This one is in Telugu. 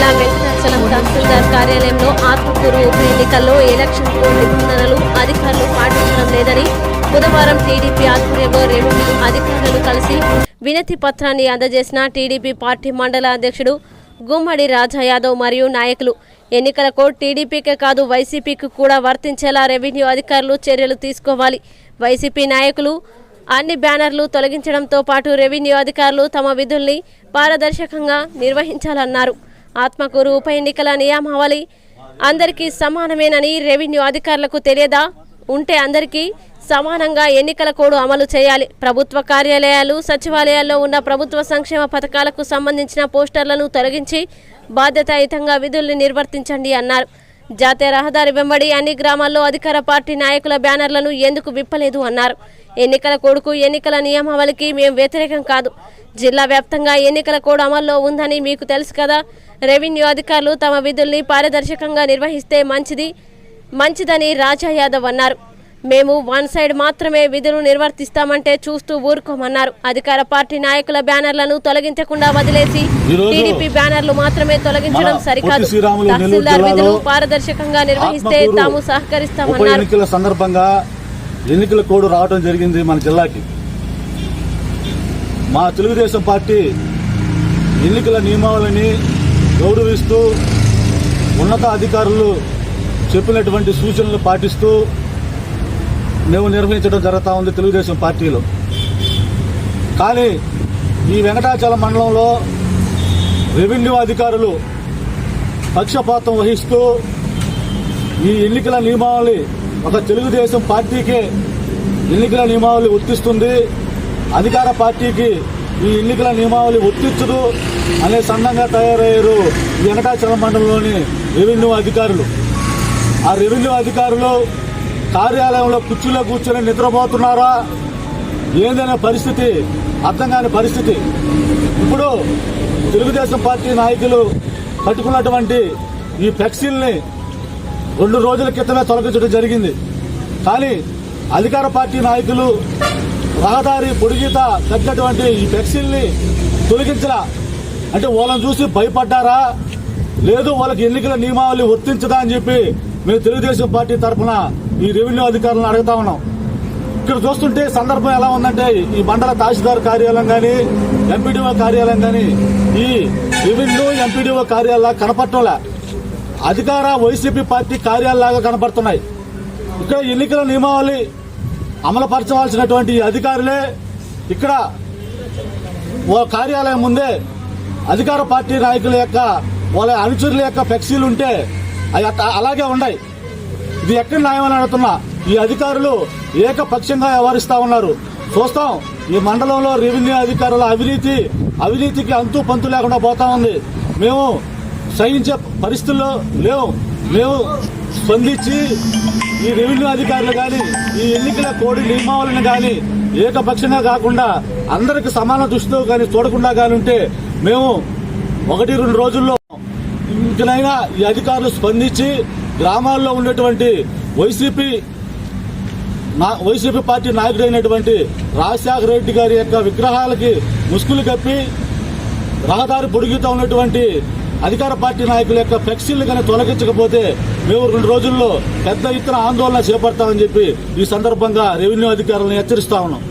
జిల్లా వెంకటాచలం తహసీల్దార్ కార్యాలయంలో ఆత్మకూరు ఉప ఎన్నికల్లో ఎలక్షన్ కోడ్ నిబంధనలు అధికారులు పాటించడం లేదని బుధవారం టీడీపీ ఆధ్వర్యంలో రెవెన్యూ అధికారులు కలిసి వినతి పత్రాన్ని అందజేసిన టీడీపీ పార్టీ మండల అధ్యక్షుడు గుమ్మడి రాజా యాదవ్ మరియు నాయకులు. ఎన్నికల కోడ్ టీడీపీకే కాదు వైసీపీకి కూడా వర్తించేలా రెవెన్యూ అధికారులు చర్యలు తీసుకోవాలి. వైసీపీ నాయకులు అన్ని బ్యానర్లు తొలగించడంతో పాటు రెవెన్యూ అధికారులు తమ విధుల్ని పారదర్శకంగా నిర్వహించాలన్నారు. ఆత్మకూరు ఉప ఎన్నికల నియామావళి. అందరికీ సమానమేనని రెవెన్యూ అధికారులకు తెలియదా? ఉంటే అందరికీ సమానంగా ఎన్నికల కోడ్ అమలు చేయాలి. ప్రభుత్వ కార్యాలయాలు సచివాలయాల్లో ఉన్న ప్రభుత్వ సంక్షేమ పథకాలకు సంబంధించిన పోస్టర్లను తొలగించి బాధ్యతాయుతంగా విధుల్ని నిర్వర్తించండి అన్నారు. జాతీయ రహదారి వెంబడి అన్ని గ్రామాల్లో అధికార పార్టీ నాయకుల బ్యానర్లను ఎందుకు విప్పలేదు అన్నారు. ఎన్నికల కోడ్కు ఎన్నికల నియమావళికి మేము వ్యతిరేకం కాదు. జిల్లా వ్యాప్తంగా ఎన్నికల కోడ్ అమల్లో ఉందని మీకు తెలుసు కదా. రెవెన్యూ అధికారులు తమ విధుల్ని పారదర్శకంగా నిర్వహిస్తే మంచిది మంచిదని రాజా యాదవ్ అన్నారు. మేము వన్ సైడ్ మాత్రమే విధులు నిర్వర్తిస్తామంటే చూస్తూ ఊరుకోమన్నారు. అధికార పార్టీ నాయకుల బ్యానర్లను తొలగించకుండా వదిలేసి టీడీపీ బ్యానర్లు మాత్రమే తొలగించడం సరికాదు. తహసీల్దార్ విధులు పారదర్శకంగా నిర్వహిస్తే తాము సహకరిస్తామన్నారు. సందర్భంగా ఎన్నికల కోడ్ రావడం జరిగింది మన జిల్లాకి. మా తెలుగుదేశం పార్టీ ఎన్నికల నియమావళిని గౌరవిస్తూ ఉన్నత అధికారులు చెప్పినటువంటి సూచనలు పాటిస్తూ మేము నిర్వహించడం జరుగుతూ ఉంది తెలుగుదేశం పార్టీలో. కానీ ఈ వెంకటాచలం మండలంలో రెవెన్యూ అధికారులు పక్షపాతం వహిస్తూ ఈ ఎన్నికల నియమావళి ఒక తెలుగుదేశం పార్టీకి ఎన్నికల నియమావళి వర్తిస్తుంది అధికార పార్టీకి ఈ ఎన్నికల నియమావళి వర్తించదు అనే సన్నంగా తయారయ్యారు ఈ మండలంలోని రెవెన్యూ అధికారులు. ఆ రెవెన్యూ అధికారులు కార్యాలయంలో కుర్చీలో కూర్చొని నిద్రపోతున్నారా? ఏందనే పరిస్థితి? అర్థం కాని పరిస్థితి. ఇప్పుడు తెలుగుదేశం పార్టీ నాయకులు కట్టుకున్నటువంటి ఈ ఫ్లెక్సీల్ని రెండు రోజుల క్రితమే తొలగించడం జరిగింది. కానీ అధికార పార్టీ నాయకులు రహదారి పొడిగీత తగ్గినటువంటి ఈ ఫ్లెక్సీల్ని తొలగించరా అంటే వాళ్ళని చూసి భయపడ్డారా? లేదు వాళ్ళకి ఎన్నికల నియమావళి వర్తించదా అని చెప్పి మేము తెలుగుదేశం పార్టీ తరఫున ఈ రెవెన్యూ అధికారులను అడుగుతా ఉన్నాం. ఇక్కడ చూస్తుంటే సందర్భం ఎలా ఉందంటే ఈ మండల తహసీల్దార్ కార్యాలయం కానీ ఎంపీడీఓ కార్యాలయం కానీ ఈ రెవెన్యూ ఎంపీడీఓ కార్యాలయం కనపట్టంలే అధికార వైసీపీ పార్టీ కార్యాలయాగా కనపడుతున్నాయి ఇక్కడ ఎన్నికల నియమావళి అమలుపరచవలసినటువంటి అధికారులే ఇక్కడ ఓ కార్యాలయం ముందే అధికార పార్టీ నాయకుల యొక్క వాళ్ళ అనుచరుల యొక్క ఫ్లెక్సీలు ఉంటే అవి అలాగే ఉన్నాయి. ఇది ఎక్కడ న్యాయమని అడుగుతున్నా ఈ అధికారులు ఏకపక్షంగా వ్యవహరిస్తా ఉన్నారు. చూస్తాం ఈ మండలంలో రెవెన్యూ అధికారుల అవినీతి అవినీతికి అంతు పంతు లేకుండా పోతా ఉంది. మేము సహించే పరిస్థితుల్లో లేవు. మేము స్పందించి ఈ రెవెన్యూ అధికారులు కానీ ఈ ఎన్నికల కోడి నియమావళిని కానీ ఏకపక్షంగా కాకుండా అందరికి సమాన దృష్టితో కానీ చూడకుండా కానీ ఉంటే మేము ఒకటి రెండు రోజుల్లో ఇంకనైనా ఈ అధికారులు స్పందించి గ్రామాల్లో ఉన్నటువంటి వైసీపీ నా వైసీపీ పార్టీ నాయకుడైనటువంటి రాజశేఖర రెడ్డి గారి యొక్క విగ్రహాలకి ముసుగులు కప్పి రహదారి పొడిగితో ఉన్నటువంటి అధికార పార్టీ నాయకుల యొక్క ఫ్లెక్సీలు కానీ తొలగించకపోతే మేము రెండు రోజుల్లో పెద్ద ఎత్తున ఆందోళన చేపడతామని చెప్పి ఈ సందర్భంగా రెవెన్యూ అధికారులను హెచ్చరిస్తా ఉన్నాం.